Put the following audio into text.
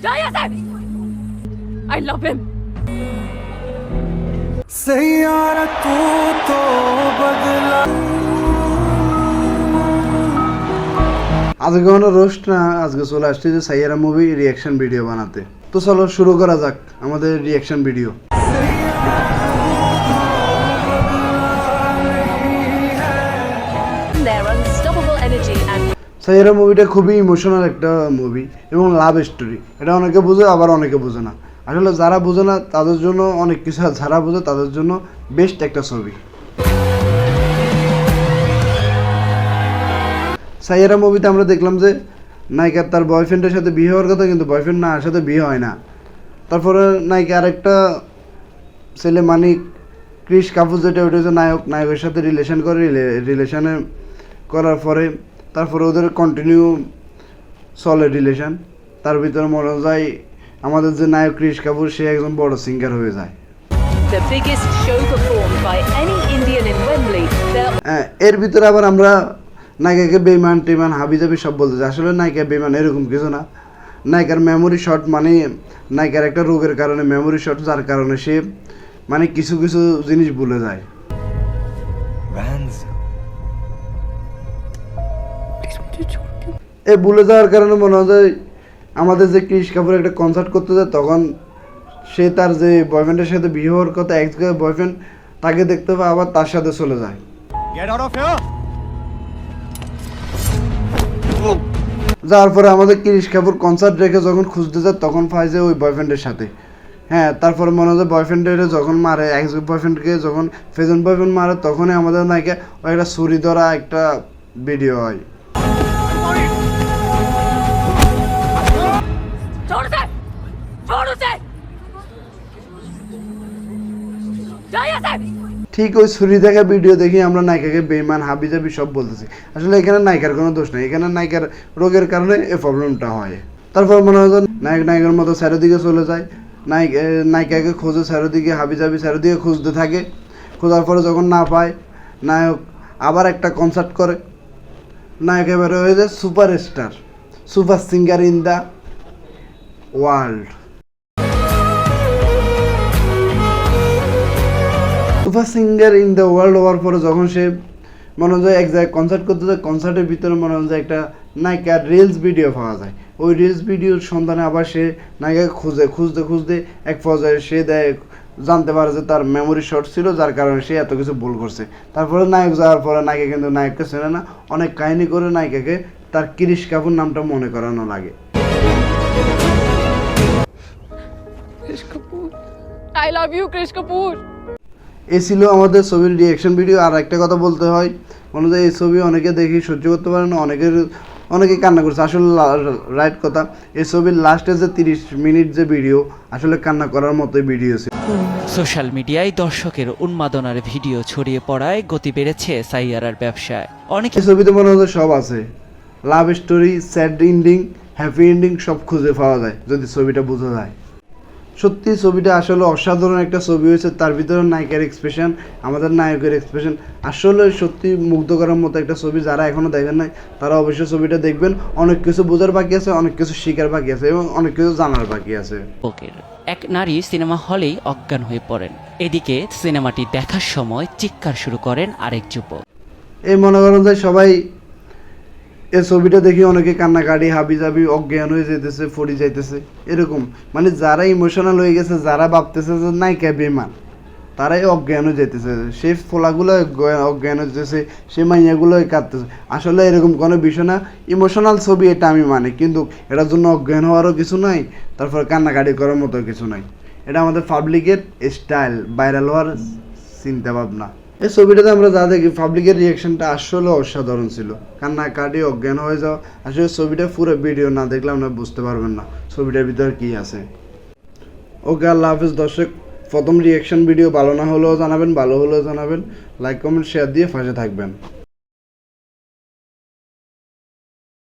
Joseph! I love him. Saiyaara तू तो बदला আজকে কোনো রোস্ট না আজকে চলে আসছে যে সাইয়ারা মুভি রিয়াকশন ভিডিও বানাতে তো চলো শুরু করা যাক আমাদের রিয়াকশন ভিডিও সাইয়ারা মুভিটা খুবই ইমোশনাল একটা মুভি এবং লাভ স্টোরি এটা অনেকে বোঝে, আবার অনেকে বোঝে না। আসলে যারা বোঝে না, তাদের জন্য অনেক কিছু যারা বোঝে, তাদের জন্য বেস্ট একটা ছবি। সাইয়ারা মুভিতে আমরা দেখলাম যে, নায়িকার তার বয়ফ্রেন্ডের সাথে বিয়ে হওয়ার কথা, কিন্তু বয়ফ্রেন্ড না সাথে বিয়ে হয় না। তারপরে নায়িকা আরেকটা ছেলে, মানিক, ক্রিস কাপুর যেটা, ওইটা হচ্ছে নায়ক। নায়কের সাথে রিলেশন করে রিলেশনে করার পরে তারপরে ওদের কন্টিনিউ চলে রিলেশন তার ভিতরে মনে যায় আমাদের যে নায়ক ক্রিস কাপুর সে একজন বড় সিঙ্গার হয়ে যায়। হ্যাঁ, এর ভিতরে আবার আমরা নায়িকাকে বেমান টেমান হাবি জাবি সব বলতে চাই। আসলে নায়িকা বেমান এরকম কিছু না। নায়িকার মেমোরি শট মানে নায়িকার একটা রোগের কারণে মেমোরি শট যার কারণে সে মানে কিছু কিছু জিনিস ভুলে যায়। এ ভুলে যাওয়ার কারণে মনে হয় যে আমাদের যে কৃষ কাপুর একটা কনসার্ট করতে যায় তখন সে তার যে বয়ফ্রেন্ডের সাথে বিয়ে হওয়ার কথা জায়গায় বয়ফ্রেন্ড তাকে দেখতে পায় আবার তার সাথে চলে যায়। যার পরে আমাদের কৃষ কাপুর কনসার্ট রেখে যখন খুঁজতে যায় তখন ফাইজে যে ওই বয়ফ্রেন্ডের সাথে। হ্যাঁ তারপর মনে হয় বয়ফ্রেন্ডের যখন মারে এক বয়ফ্রেন্ডকে যখন ফেজন বয়ফ্রেন্ড মারে তখনই আমাদের নাকি একটা ছুরি ধরা একটা ভিডিও হয়। ঠিক ওই ছুরি দেখা ভিডিও দেখি আমরা নায়িকাকে বেইমান হাবি জাবি সব বলতেছি। আসলে এখানে নায়িকার কোনো দোষ নেই, এখানে নায়িকার রোগের কারণে এই প্রবলেমটা হয়। তারপর মনে হয় নায়ক নায়কের মতো চারিদিকে চলে যায়। নায়ক নায়িকাকে খোঁজে চারিদিকে হাবি জাবি চারিদিকে খুঁজতে থাকে। খোঁজার পরে যখন না পায়, নায়ক আবার একটা কনসার্ট করে। নায়ক এবারে হয়ে যায় superstar super singer in the world super singer in the world হওয়ার পরে যখন সে মনে হয় এক জায়গায় কনসার্ট করতে যায় কনসার্টের ভিতরে মনে হয় একটা নায়িকার রিলস ভিডিও পাওয়া যায় ওই রিলস ভিডিওর সন্ধানে আবার সে নায়িকাকে খুঁজে খুঁজতে খুঁজতে এক পর্যায়ে সে দেয় জানতে পারে যে তার মেমোরি শর্ট ছিল যার কারণে সে এত কিছু ভুল করছে তারপরে নায়ক যাওয়ার পরে নায়িকা কিন্তু নায়ককে চেনে না অনেক কাহিনী করে নায়িকাকে তার কিরিশ কাপুর নামটা মনে করানো লাগে. I love you, Krish Kapoor. এ ছিল আমাদের ছবির রিয়াকশন ভিডিও আর একটা কথা বলতে হয় মনে হয় এই ছবি অনেকে দেখি সহ্য করতে পারে না অনেকের অনেকে কান্না করছে। আসলে রাইট কথা এই ছবির লাস্টে যে তিরিশ মিনিট যে ভিডিও আসলে কান্না করার মতোই ভিডিও ছিল। সোশ্যাল মিডিয়ায় দর্শকের উন্মাদনার ভিডিও ছড়িয়ে পড়ায় গতি বেড়েছে সাইয়ারার ব্যবসায়। অনেকে ছবিতে মনে হচ্ছে সব আছে। Love story sad ending happy ending সব খুঁজে পাওয়া যায় যদি ছবিটা বোঝা যায়। সত্যি ছবিটা আসলে অসাধারণ একটা ছবি হয়েছে। তার ভিতরে নায়িকার এক্সপ্রেশন আমাদের নায়কের এক্সপ্রেশন আসলে সত্যি মুগ্ধ করার মতো একটা ছবি যারা এখনও দেখেন নাই তারা অবশ্যই ছবিটা দেখবেন। অনেক কিছু বোঝার বাকি আছে অনেক কিছু শেখার বাকি আছে এবং অনেক কিছু জানার বাকি আছে। যুবকের এক নারী সিনেমা হলেই অজ্ঞান হয়ে পড়েন। এদিকে সিনেমাটি দেখার সময় চিৎকার শুরু করেন আরেক যুবক। এই মনে করেন যে সবাই এই ছবিটা দেখে অনেকে কান্নাকাটি হাবি জাবি অজ্ঞান হয়ে যেতেছে ফড়ি যাইতেছে। এরকম। মানে যারা ইমোশনাল হয়ে গেছে, যারা ভাবতেছে যে নাই নায়িকা বেমান তারাই অজ্ঞান হয়ে যেতেছে সে ফোলাগুলো অজ্ঞান- অজ্ঞান হয়ে যেতেছে সে মাইয়াগুলো কাঁদতেছে। আসলে এরকম কোনো বিষয় না। ইমোশনাল ছবি এটা আমি মানি, কিন্তু এটার জন্য অজ্ঞান হওয়ারও কিছু নাই, তারপর কান্নাকাটি করার মতো কিছু নাই। এটা আমাদের পাবলিকের স্টাইল ভাইরাল হওয়ার চিন্তা ভাবনা এই ছবিটাতে আমরা যা দেখি পাবলিকের রিয়াকশনটা আসলে অসাধারণ ছিল। কান্নাকাটি, অজ্ঞান হয়ে যাও আসলে ছবিটা পুরো ভিডিও না দেখলে আপনারা বুঝতে পারবেন না ছবিটার ভিতরে কি আছে। ওকে, আল্লাহ হাফিজ। দর্শক, প্রথম রিয়াকশন ভিডিও ভালো না হলেও জানাবেন, ভালো হলেও জানাবেন। লাইক কমেন্ট শেয়ার দিয়ে ফাঁসে থাকবেন।